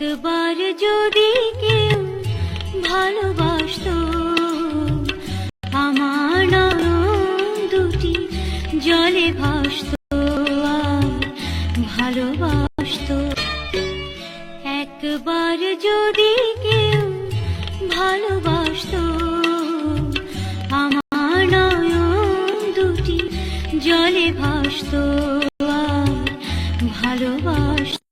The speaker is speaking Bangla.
একবার যদি কেউ ভালোবাসতো, আমার দুটি জলে ভাসতো ভালোবাসতো। একবার যদি কেউ ভালোবাসতো, আমার দুটি জলে ভাসতো